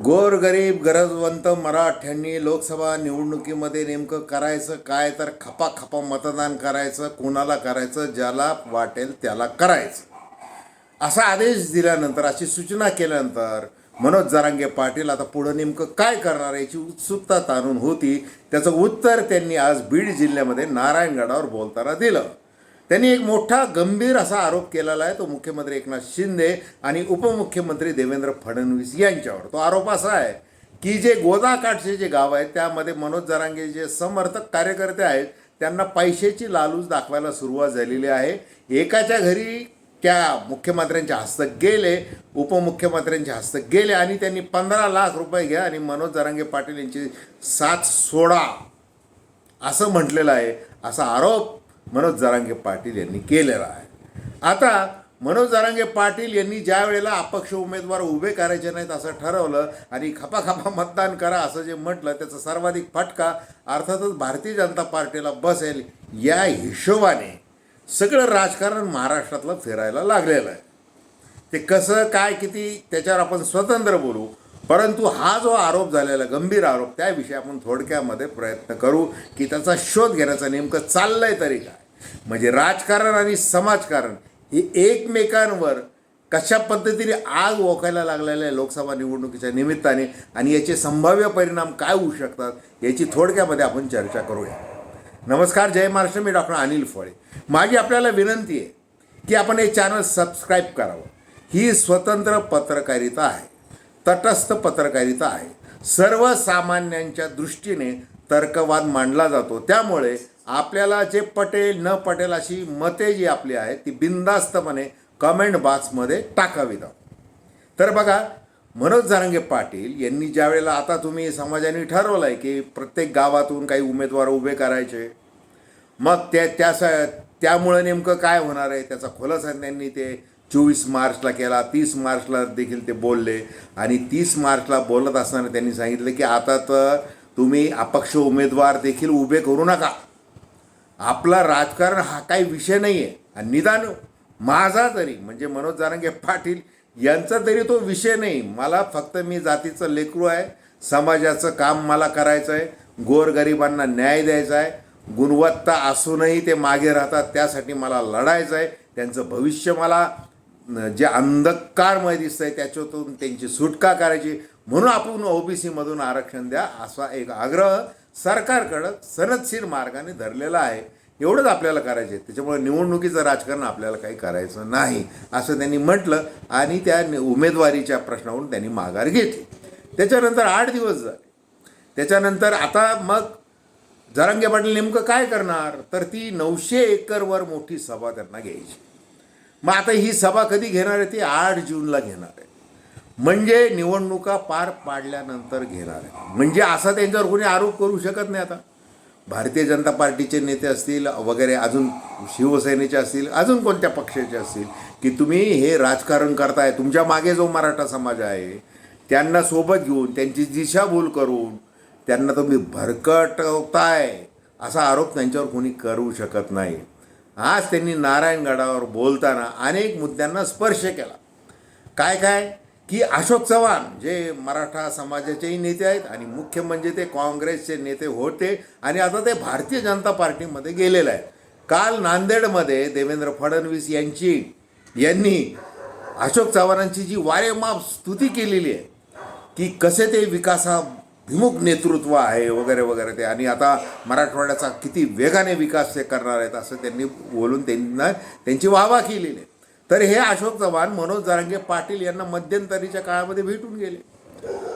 गोरगरीब गरजवंत मराठ्यांनी लोकसभा निवडणुकीमध्ये नेमकं करायचं काय? तर खपाखपा मतदान करायचं कोणाला करायचं ज्याला वाटेल त्याला करायचं. असा आदेश दिल्यानंतर अशी सूचना केल्यानंतर मनोज जरांगे पाटील आता पुढं नेमकं काय करणार याची उत्सुकता ताणून होती. त्याचं उत्तर त्यांनी आज बीड जिल्ह्यामध्ये नारायणगडावर बोलताना दिलं. त्यांनी एक मोठा गंभीर असा आरोप केलेला आहे. तो मुख्यमंत्री एकनाथ शिंदे आणि उपमुख्यमंत्री देवेंद्र फडणवीस यांच्यावर. तो आरोप असा आहे की जे गोदाकाठचे जे गाव आहेत त्यामध्ये मनोज जरांगे जे समर्थक कार्यकर्ते आहेत त्यांना पैशाची लालूच दाखवायला सुरुवात झालेली आहे. एकाच्या घरी त्या मुख्यमंत्र्यांच्या हस्तक गेले उपमुख्यमंत्र्यांच्या हस्तक गेले आणि त्यांनी पंधरा लाख रुपये घ्या आणि मनोज जरांगे पाटील यांची साथ सोडा असं म्हटलेलं आहे. असा आरोप मनोज जारांगे पाटील यांनी केलेला आहे. आता मनोज जारांगे पाटील यांनी ज्या वेळेला अपक्ष उमेदवार उभे करायचे नाहीत असं ठरवलं आणि खपाखपा मतदान करा असं जे म्हटलं त्याचा सर्वाधिक फटका अर्थातच भारतीय जनता पार्टीला बसेल या हिशोबाने सगळं राजकारण महाराष्ट्रातलं फिरायला लागलेलं आहे. ते कसं काय किती त्याच्यावर आपण स्वतंत्र बोलू. परंतु हा जो आरोप झालेला गंभीर आरोप त्याविषयी आपण थोडक्यामध्ये प्रयत्न करू की त्याचा शोध घेण्याचं नेमकं चाललंय तरी काय? म्हणजे राजकारण आणि समाजकारण हे एकमेकांवर कशा पद्धतीने आग ओकायला लागलेल्या आहे लोकसभा निवडणुकीच्या निमित्ताने आणि याचे संभाव्य परिणाम काय होऊ शकतात याची थोडक्यामध्ये आपण चर्चा करूया. नमस्कार जय महाराष्ट्र. मी डॉक्टर अनिल फळे. माझी आपल्याला विनंती आहे की आपण हे चॅनल सबस्क्राईब करावं. ही स्वतंत्र पत्रकारिता आहे. तटस्थ पत्रकारिता आहे. सर्वसामान्यांच्या दृष्टीने तर्कवाद मांडला जातो. त्यामुळे आपल्याला जे पटेल न पटेल अशी मते जी आपली आहेत ती बिंदास्तपणे कमेंट बॉक्समध्ये टाकावी तर बघा मनोज जारंगे पाटील यांनी ज्यावेळेला आता तुम्ही समाजाने ठरवलं आहे की प्रत्येक गावातून काही उमेदवार उभे करायचे मग त्या त्या त्यामुळं नेमकं काय होणार आहे? त्याचा खुलासा त्यांनी ते. चोवीस मार्चला केला तीस मार्चला देखील ते बोलले. आणि तीस मार्चला बोलत असताना त्यांनी सांगितलं की आता तर तुम्ही अपक्ष उमेदवार देखील उभे करू नका. आपला राजकारण हा काही विषय नाही आहे आणि निदान माझा तरी म्हणजे मनोज जारंगे पाटील यांचा तरी तो विषय नाही. मला फक्त मी जातीचं लेकरू आहे. समाजाचं काम मला करायचं आहे. गोरगरिबांना न्याय द्यायचा आहे. गुणवत्ता असूनही ते मागे राहतात. त्यासाठी मला लढायचं आहे. त्यांचं भविष्य मला जे अंधकारमय दिसतंय त्याच्यातून त्यांची सुटका करायची. म्हणून आपण ओबीसीमधून आरक्षण द्या असा एक आग्रह सरकारकडं सनदशीर मार्गाने धरलेला आहे. एवढंच आपल्याला करायचं आहे त्याच्यामुळे निवडणुकीचं राजकारण आपल्याला काही करायचं नाही असं त्यांनी म्हटलं आणि त्या उमेदवारीच्या प्रश्नावरून त्यांनी माघार घेतली. त्याच्यानंतर आठ दिवस झाले. त्याच्यानंतर आता मग जरांगे पाटील नेमकं काय करणार? तर ती नऊशे एकरवर मोठी सभा त्यांना घ्यायची. मग आता ही सभा कधी घेणार आहे? ती आठ जूनला घेणार आहे. म्हणजे निवडणुका पार पाडल्यानंतर घेणार आहे. म्हणजे असा त्यांच्यावर कोणी आरोप करू शकत नाही आता. भारतीय जनता पार्टीचे नेते असतील वगैरे अजून शिवसेनेचे असतील अजून कोणत्या पक्षाचे असतील की तुम्ही हे राजकारण करताय तुमच्या मागे जो मराठा समाज आहे त्यांना सोबत घेऊन त्यांची दिशाभूल करून त्यांना तुम्ही भरकटवताय असा आरोप त्यांच्यावर कोणी करू शकत नाही. आज त्यांनी नारायणगडावर बोलताना अनेक मुद्द्यांना स्पर्श केला. काय काय? की अशोक चव्हाण जे मराठा समाजाचेही नेते आहेत आणि मुख्य म्हणजे ते काँग्रेसचे नेते होते आणि आता ते भारतीय जनता पार्टीमध्ये गेलेले आहेत. काल नांदेडमध्ये देवेंद्र फडणवीस यांची यांनी अशोक चव्हाणांची जी वारेमाप स्तुती केलेली आहे की कसे ते विकासा विमुख नेतृत्व आहे वगैरे वगैरे ते. आणि आता मराठवाड्याचा किती वेगाने विकास ते करणार आहेत असं त्यांनी बोलून त्यांना त्यांची वाहवा केलेली आहे तर हे अशोक चव्हाण मनोज जारंगे पाटील यांना मध्यंतरीच्या काळामध्ये भेटून गेले.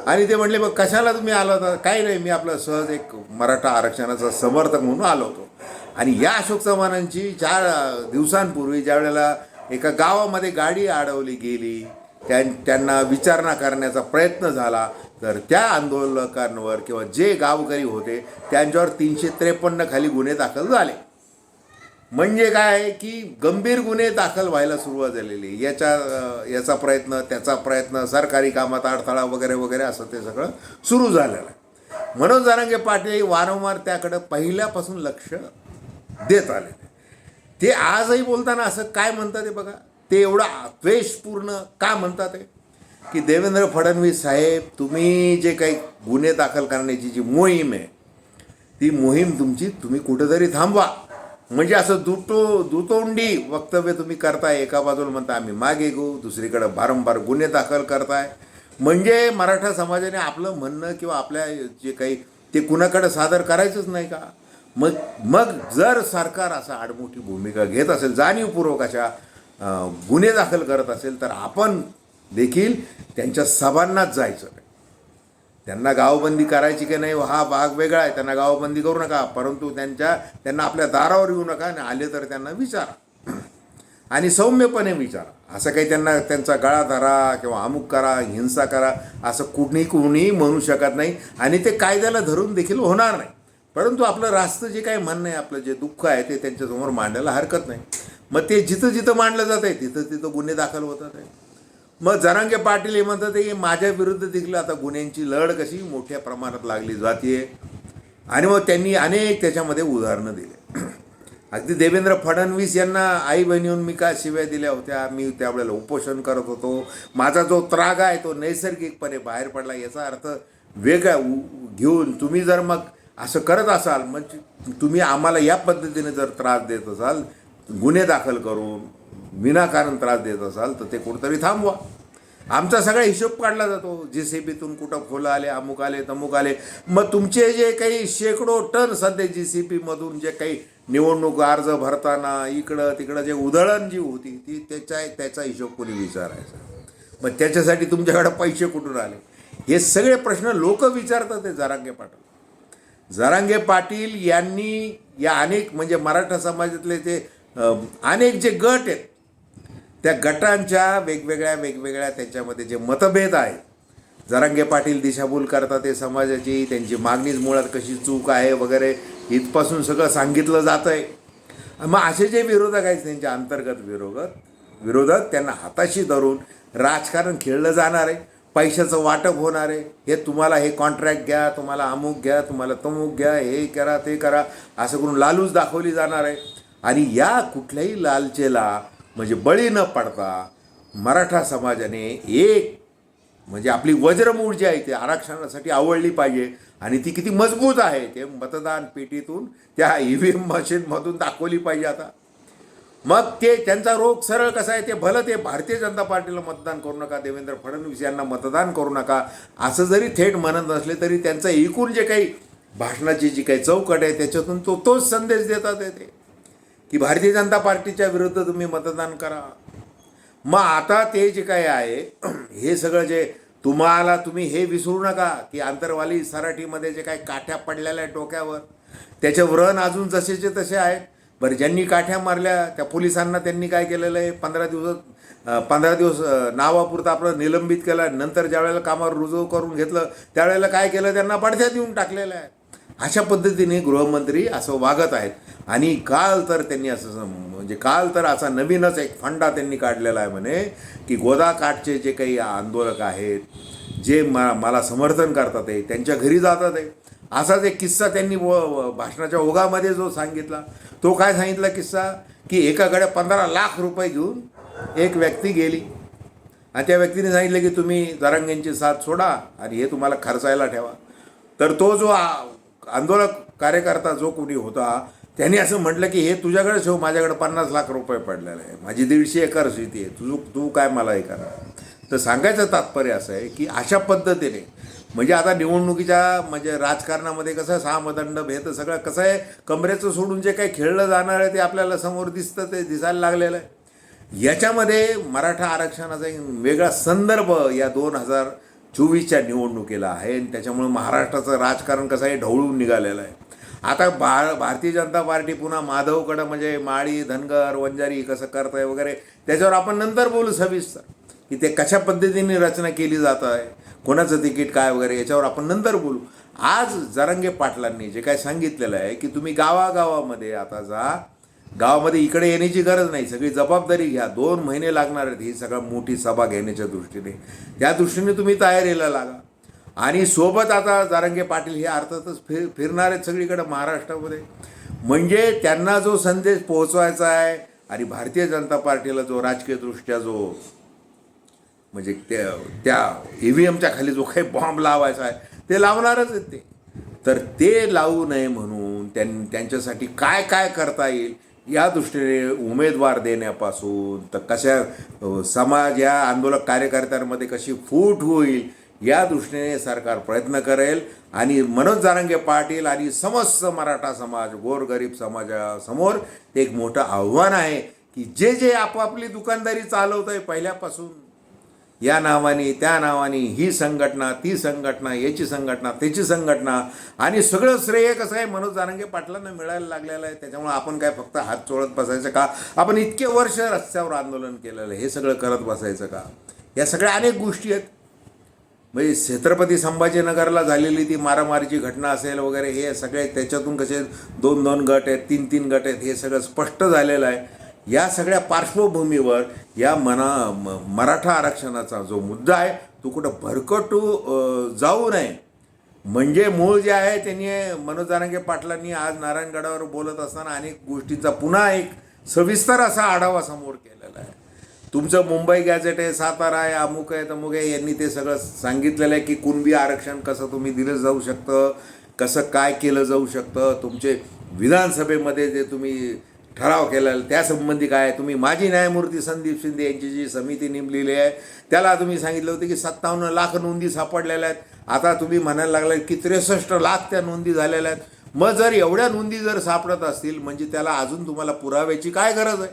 आणि ते म्हणले मग कशाला तुम्ही आला होता? काही नाही मी आपलं सहज एक मराठा आरक्षणाचा समर्थक म्हणून आलो होतो. आणि या अशोक चव्हाणांची चार दिवसांपूर्वी ज्या वेळेला एका गावामध्ये गाडी अडवली गेली त्यां त्यांना विचारणा करण्याचा प्रयत्न झाला तर त्या आंदोलकांवर किंवा जे गावकरी होते त्यांच्यावर तीनशे त्रेपन्न खाली गुन्हे दाखल झाले. म्हणजे काय की गंभीर गुन्हे दाखल व्हायला सुरुवात झालेली. याच्या याचा प्रयत्न त्याचा प्रयत्न सरकारी कामात अडथळा वगैरे वगैरे असं ते सगळं सुरू झालेलं. आहे मनोज जरांगे पाटील वारंवार त्याकडं पहिल्यापासून लक्ष देत आले. ते आजही बोलताना असं काय म्हणतात ते बघा? ते एवढं द्वेषपूर्ण का म्हणतात ते की देवेंद्र फडणवीस साहेब तुम्ही जे काही गुन्हे दाखल करण्याची जी मोहीम आहे ती मोहीम तुमची तुम्ही कुठेतरी थांबवा. म्हणजे असं दुटो दुतोंडी वक्तव्य तुम्ही करताय एका बाजूला म्हणता आम्ही मागे घेऊ दुसरीकडं वारंवार गुन्हे दाखल करताय. म्हणजे मराठा समाजाने आपलं म्हणणं किंवा आपल्या जे काही ते कुणाकडे सादर करायचंच नाही का? मग मग जर सरकार असं आडमोठी भूमिका घेत असेल जाणीवपूर्वक अशा गुन्हे दाखल करत असेल तर आपण देखील त्यांच्या सभांनाच जायचं नाही. त्यांना गावबंदी करायची की नाही हा भाग वेगळा आहे त्यांना गावबंदी करू नका परंतु त्यांच्या त्यांना आपल्या दारावर येऊ नका आणि आले तर त्यांना विचारा. आणि सौम्यपणे विचारा. असं काही त्यांना त्यांचा गळा धरा किंवा अमुक करा हिंसा करा असं कुणी कुणी म्हणू शकत नाही. आणि ते कायद्याला धरून देखील होणार नाही. परंतु आपलं रास्त जे काही म्हणणं आहे आपलं जे दुःख आहे ते त्यांच्यासमोर मांडायला हरकत नाही. मग ते जिथं जिथं मांडलं जात आहे तिथं तिथं गुन्हे दाखल होतात. आहे मग जरांगे पाटील हे म्हणतात की माझ्या विरुद्ध देखील आता गुन्ह्यांची लढ कशी मोठ्या प्रमाणात लागली जाते आणि मग त्यांनी अनेक त्याच्यामध्ये उदाहरणं दिले. अगदी देवेंद्र फडणवीस यांना आई बहिणीहून मी काय शिव्या दिल्या होत्या? मी त्यावेळेला उपोषण करत होतो. माझा जो त्राग आहे तो नैसर्गिकपणे बाहेर पडला. याचा अर्थ वेगळा उ- घेऊन तुम्ही जर मग असं करत असाल म्हणजे तुम्ही आम्हाला या पद्धतीने जर त्रास देत असाल गुन्हे दाखल करून विनाकारण त्रास देत असाल तर ते कुठंतरी थांबवा. आमचा सगळा हिशोब काढला जातो. जे सी बीतून कुठं फुलं आले अमुक आले तमुक आले. मग तुमचे जे काही शेकडो टन सध्या जी सी पीमधून जे काही निवडणूक अर्ज भरताना इकडं तिकडं जे उधळण जी होती ती त्याच्या त्याचा हिशोब कोणी विचारायचा? मग त्याच्यासाठी तुमच्याकडे पैसे कुठून आले? हे सगळे प्रश्न लोक विचारतात ते जरांगे पाटील. जरांगे पाटील यांनी या अनेक म्हणजे मराठा समाजातले ते अनेक जे गट आहेत त्या गटांच्या वेगवेगळ्या वेगवेगळ्या त्याच्यामध्ये जे मतभेद आहेत. जरांगे पाटील दिशाभूल करतात ते समाजाची त्यांची मागणीच मुळात कशी चूक आहे वगैरे इथपासून सगळं सांगितलं जातं आहे मग असे जे विरोधक आहेत त्यांच्या अंतर्गत विरोधक विरोधक त्यांना हाताशी धरून राजकारण खेळलं जाणार आहे. पैशाचं वाटप होणार आहे. हे तुम्हाला हे कॉन्ट्रॅक्ट घ्या तुम्हाला अमुक घ्या तुम्हाला तमुक घ्या हे करा ते करा असं करून लालूच दाखवली जाणार आहे. आणि या कुठल्याही लालचेला म्हणजे बळी न पडता मराठा समाजाने एक म्हणजे आपली वज्रमूळ जी आहे ती आरक्षणासाठी आवडली पाहिजे आणि ती किती मजबूत आहे ते मतदान पेटीतून त्या ई व्ही एम मशीनमधून दाखवली पाहिजे आता. मग ते त्यांचा रोग सरळ कसा आहे ते भलं ते भारतीय जनता पार्टीला मतदान करू नका देवेंद्र फडणवीस यांना मतदान करू नका असं जरी थेट म्हणत नसले तरी त्यांचं एकूण जे काही भाषणाची जी काही चौकट आहे त्याच्यातून तो तोच संदेश देतात ते की भारतीय जनता पार्टीच्या विरुद्ध तुम्ही मतदान करा. मग आता ते जे काही आहे हे सगळं जे तुम्हाला तुम्ही हे विसरू नका की आंतरवाली सराठीमध्ये जे काही काठ्या पडलेल्या आहेत डोक्यावर त्याचे व्रण अजून जसेचे तसे आहेत. बरं ज्यांनी काठ्या मारल्या त्या पोलिसांना त्यांनी काय केलेलं आहे? पंधरा दिवस पंधरा दिवस नावापुरतं आपलं निलंबित केलं नंतर ज्यावेळेला कामावर रुजू करून घेतलं त्यावेळेला काय केलं? त्यांना पडद्यात येऊन टाकलेलं आहे. अशा पद्धतीने गृहमंत्री असं वागत आहेत. आणि काल तर त्यांनी असं सम- म्हणजे काल तर असा नवीनच एक फंडा त्यांनी काढलेला आहे म्हणे की गोदाकाठचे जे काही आंदोलक आहेत जे मा मला समर्थन करतात आहे त्यांच्या घरी जातात आहे. असाच एक किस्सा त्यांनी व भाषणाच्या ओघामध्ये जो सांगितला तो काय सांगितला किस्सा की एकाकडे पंधरा लाख रुपये घेऊन एक व्यक्ती गेली. आणि त्या व्यक्तीने सांगितलं की तुम्ही जरांगेंची साथ सोडा आणि हे तुम्हाला खर्चायला ठेवा. तर तो जो आंदोलक कार्यकर्ता जो कोणी होता त्यांनी असं म्हटलं की हे तुझ्याकडे ठेव माझ्याकडे पन्नास लाख रुपये पडलेले आहे माझी दीडशे एकर शेती आहे. तुझं तू काय मला हे करा तर सांगायचं तात्पर्य असं आहे की अशा पद्धतीने म्हणजे आता निवडणुकीच्या म्हणजे राजकारणामध्ये कसं सहा सामदंड भेद सगळं कसं आहे कमरेचं सोडून जे काही खेळलं जाणार आहे ते आपल्याला समोर दिसतं ते दिसायला लागलेलं आहे. याच्यामध्ये मराठा आरक्षणाचा एक वेगळा संदर्भ या दोन हजार चोवीसच्या निवडणुकीला आहे आणि त्याच्यामुळे महाराष्ट्राचं राजकारण कसं आहे ढवळून निघालेलं आहे. आता भा भारतीय जनता पार्टी पुन्हा माधवकडं म्हणजे माळी धनगर वंजारी कसं करतंय वगैरे त्याच्यावर आपण नंतर बोलू सविस्तर. की ते कशा पद्धतीने रचना केली जात आहे कोणाचं तिकीट काय वगैरे याच्यावर आपण नंतर बोलू. आज जरंगे पाटलांनी जे काय सांगितलेलं आहे की तुम्ही गावागावामध्ये आता जा गावामध्ये इकडे येण्याची गरज नाही सगळी जबाबदारी घ्या. दोन महिने लागणार आहेत ही सगळं मोठी सभा घेण्याच्या दृष्टीने. त्या दृष्टीने तुम्ही तयारीला लागा. आणि सोबत आता जारंगे पाटील हे अर्थातच फिर फिरणार आहेत सगळीकडं महाराष्ट्रामध्ये. म्हणजे त्यांना जो संदेश पोहोचवायचा आहे आणि भारतीय जनता पार्टीला जो राजकीयदृष्ट्या जो म्हणजे त्या त्या ई व्ही एमच्या खाली जो काही बॉम्ब लावायचा आहे ते लावणारच आहेत ते. तर ते लावू नये म्हणून त्यां त्यांच्यासाठी काय काय करता येईल या दृष्टीने उमेदवार देण्यापासून तर कशा समाज या आंदोलक कार्यकर्त्यांमध्ये कशी फूट होईल या दृष्टीने सरकार प्रयत्न करेल आणि मनोज जारंगे पाटील आणि समस्त मराठा समाज गोरगरीब समाजासमोर एक मोठं आव्हान आहे की जे जे आपापली दुकानदारी चालवत आहे पहिल्यापासून या नावाने त्या नावाने ही संघटना ती संघटना याची संघटना त्याची संघटना आणि सगळं श्रेय कसं आहे मनोज जारंगे पाटलांना मिळायला लागलेलं आहे. त्याच्यामुळे आपण काय फक्त हात चोळत बसायचं का? आपण इतके वर्ष रस्त्यावर आंदोलन केलेलं आहे. हे सगळं करत बसायचं का? या सगळ्या अनेक गोष्टी आहेत. म्हणजे छत्रपती संभाजीनगरला झालेली ती मारामारीची घटना असेल वगैरे हे सगळे त्याच्यातून कसे दोन दोन गट आहेत तीन तीन गट आहेत हे सगळं स्पष्ट झालेलं आहे. या सगळ्या पार्श्वभूमीवर या मना म- मराठा आरक्षणाचा जो मुद्दा आहे तो कुठं भरकटू जाऊ नये. म्हणजे मूळ जे आहे त्यांनी मनोज जारंगे पाटलांनी आज नारायणगडावर बोलत असताना अनेक गोष्टींचा पुन्हा एक सविस्तर असा आढावा समोर केलेला आहे. तुमचं मुंबई गॅझेट आहे सातारा आहे अमुक आहे तमुक आहे यांनी ते सगळं सांगितलेलं आहे की कुणबी आरक्षण कसं तुम्ही दिलं जाऊ शकतं कसं काय केलं जाऊ शकतं तुमचे विधानसभेमध्ये जे तुम्ही ठराव केलेला त्यासंबंधी काय तुम्ही माजी न्यायमूर्ती संदीप शिंदे यांची जी समिती नेमलेली आहे त्याला तुम्ही सांगितलं होतं की सत्तावन्न लाख नोंदी सापडलेल्या आहेत. आता तुम्ही म्हणायला लागलात की त्रेसष्ट लाख त्या नोंदी झालेल्या आहेत. मग जर एवढ्या नोंदी जर सापडत असतील म्हणजे त्याला अजून तुम्हाला पुराव्याची काय गरज आहे?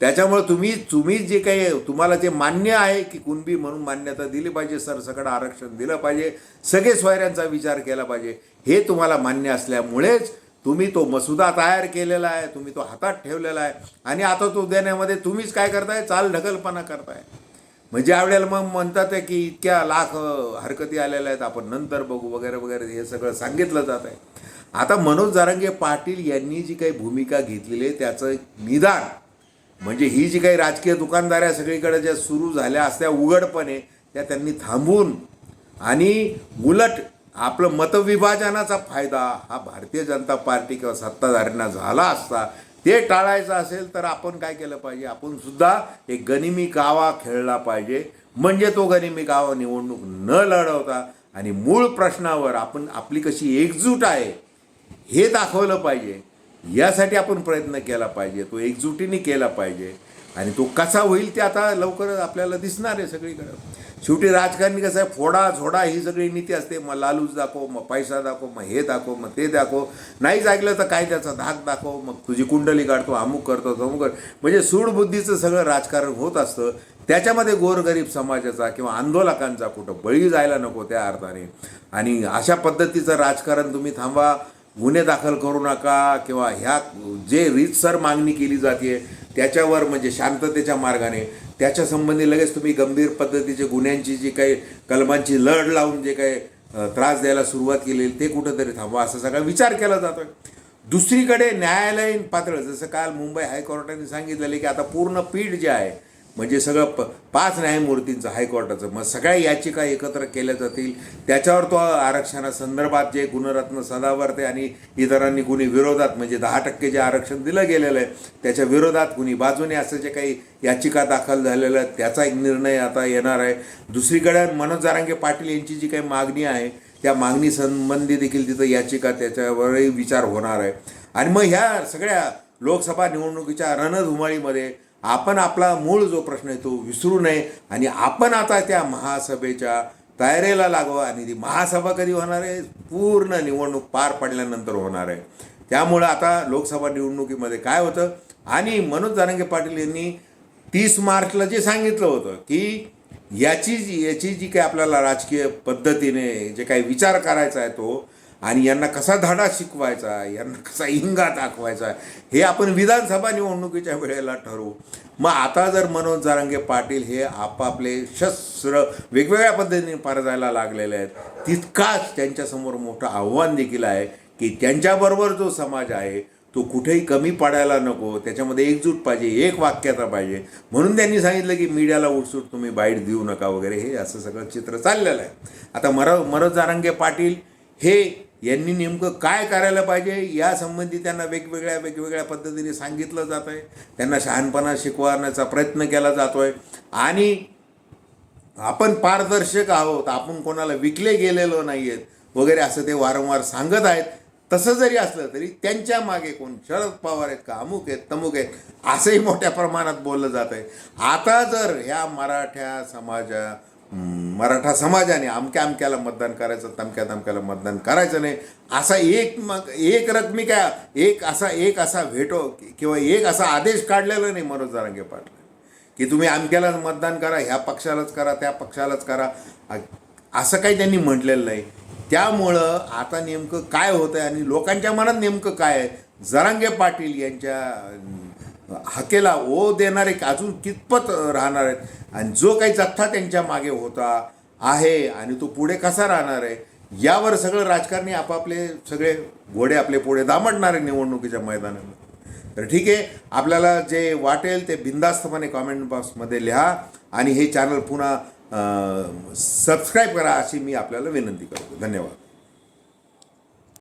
त्याच्यामुळे तुम्ही तुम्ही जे काही तुम्हाला जे मान्य आहे की कुणबी म्हणून मान्यता दिली पाहिजे सरसकट आरक्षण दिलं पाहिजे सगळे सोयऱ्यांचा विचार केला पाहिजे हे तुम्हाला मान्य असल्यामुळेच तुम्ही तो मसुदा तयार केलेला आहे तुम्ही तो हातात ठेवलेला आहे. आणि आता तो देण्यामध्ये तुम्हीच काय करताय? चाल ढकलपणा करताय. म्हणजे यावेळेला मग म्हणतात आहे की इतक्या लाख हरकती आलेल्या आहेत आपण नंतर बघू वगैरे वगैरे हे सगळं सांगितलं जात आहे. आता मनोज जारंगे पाटील यांनी जी काही भूमिका घेतलेली आहे त्याचं निदान म्हणजे ही जी काही राजकीय दुकानदाऱ्या सगळीकडे ज्या सुरू झाल्या असल्या उघडपणे त्या त्यांनी थांबून आणि उलट आपलं मतविभाजनाचा फायदा हा भारतीय जनता पार्टी किंवा सत्ताधाऱ्यांना झाला असता ते टाळायचं असेल तर आपण काय केलं पाहिजे? आपण सुद्धा एक गनिमी गावा खेळला पाहिजे. म्हणजे तो गनिमी गावा निवडणूक न लढवता आणि मूळ प्रश्नावर आपण आपली कशी एकजूट आहे हे दाखवलं पाहिजे. यासाठी आपण प्रयत्न केला पाहिजे तो एकजुटीने केला पाहिजे. आणि तो कसा होईल ते आता लवकरच आपल्याला दिसणार आहे सगळीकडं. शेवटी राजकारणी कसं आहे फोडा झोडा ही सगळी नीती असते. मग लालूच दाखव मग पैसा दाखव मग हे दाखव मग ते दाखव. नाहीच ऐकलं तर काय त्याचा धाक दाखव मग तुझी कुंडली काढतो अमुक करतो तमुक कर. म्हणजे सूडबुद्धीचं सगळं राजकारण होत असतं. त्याच्यामध्ये गोरगरीब समाजाचा किंवा आंदोलकांचा कुठं बळी जायला नको त्या अर्थाने. आणि अशा पद्धतीचं राजकारण तुम्ही थांबा गुन्हे दाखल करू नका किंवा ह्या जे रीतसर मागणी केली जाते त्याच्यावर म्हणजे शांततेच्या मार्गाने त्याच्या संबंधी लगेच तुम्ही गंभीर पद्धतीचे गुन्ह्यांची जी काही कलमांची लढ लावून जे काही त्रास द्यायला सुरुवात केली ते कुठंतरी थांबवा असा सगळा विचार केला जातो दुसरीकडे न्यायालयीन पातळ जसं काल मुंबई हायकोर्टाने सांगितलेलं की आता पूर्ण पीठ जे आहे म्हणजे सगळं प पाच न्यायमूर्तींचं हायकोर्टाचं मग सगळ्या याचिका एकत्र केल्या जातील. त्याच्यावर तो आरक्षणासंदर्भात जे गुणरत्न सदावर्ते आणि इतरांनी कुणी विरोधात म्हणजे दहा टक्के जे आरक्षण दिलं गेलेलं आहे त्याच्या विरोधात कुणी बाजूने असं जे काही याचिका दाखल झालेल्या आहे त्याचा एक निर्णय आता येणार आहे. दुसरीकडे मनोज जारांगे पाटील यांची जी काही मागणी आहे त्या मागणी संबंधी देखील तिथं याचिका त्याच्यावरही विचार होणार आहे. आणि मग ह्या सगळ्या लोकसभा निवडणुकीच्या रणधुमाळीमध्ये आपण आपला मूळ जो प्रश्न आहे तो विसरू नये आणि आपण आता त्या महासभेच्या तयारीला लागवा आणि ती महासभा कधी होणार आहे? पूर्ण निवडणूक पार पडल्यानंतर होणार आहे. त्यामुळं आता लोकसभा निवडणुकीमध्ये काय होतं? आणि मनोज जारंगे पाटील यांनी तीस मार्चला जे सांगितलं होतं की याची जी याची जी काही आपल्याला राजकीय पद्धतीने जे काही विचार करायचा आहे तो आणि यांना कसा धडा शिकवायचा यांना कसा हिंगा दाखवायचा हे आपण विधानसभा निवडणुकीच्या वेळेला ठरवू. मग आता जर मनोज जारंगे पाटील हे आपापले शस्त्र वेगवेगळ्या पद्धतीने पार जायला लागलेले आहेत तितकाच त्यांच्यासमोर मोठं आव्हान देखील आहे की त्यांच्याबरोबर जो समाज आहे तो कुठेही कमी पडायला नको त्याच्यामध्ये एकजूट पाहिजे एक वाक्यता पाहिजे. म्हणून त्यांनी सांगितलं की मीडियाला उठसूट तुम्ही बाईट देऊ नका वगैरे हे असं सगळं चित्र चाललेलं आहे. आता मर मनोज जारंगे पाटील हे यांनी नेमकं काय करायला पाहिजे? यासंबंधी त्यांना वेगवेगळ्या वेगवेगळ्या पद्धतीने सांगितलं जात आहे त्यांना शहाणपणा शिकवण्याचा प्रयत्न केला जातो आहे आणि आपण पारदर्शक आहोत. आपण कोणाला विकले गेलेलो नाही आहेत वगैरे असं ते वारंवार सांगत आहेत. तसं जरी असलं तरी त्यांच्या मागे कोण शरद पवार आहेत का अमुक आहेत तमुक आहेत असंही मोठ्या प्रमाणात बोललं जात आहे आता जर ह्या मराठ्या समाजा मराठा समाजाने अमक्या अमक्याला मतदान करायचं तमक्या तमक्याला मतदान करायचं नाही. असा एक मग एक रकमी काय एक असा एक असा भेटो किंवा एक असा आदेश काढलेला नाही मनोज जारांगे पाटील. की तुम्ही अमक्यालाच मतदान करा ह्या पक्षालाच करा त्या पक्षालाच करा. असं काही त्यांनी म्हटलेलं नाही. त्यामुळं आता नेमकं काय होतं आहे आणि लोकांच्या मनात नेमकं काय आहे? जरांगे पाटील यांच्या हकेला ओ देणारे अजून कितपत राहणार आहेत? आणि जो काही जथ्था त्यांच्या मागे होता आहे आणि तो पुढे कसा राहणार आहे? यावर सगळं राजकारणी आपापले सगळे घोडे आपले पुढे दामटणार आहे निवडणुकीच्या मैदानात तर ठीक आहे आपल्याला जे वाटेल ते बिंदास्तपणे कॉमेंट बॉक्समध्ये लिहा आणि हे चॅनल पुन्हा सबस्क्राईब करा अशी मी आपल्याला विनंती करतो. धन्यवाद.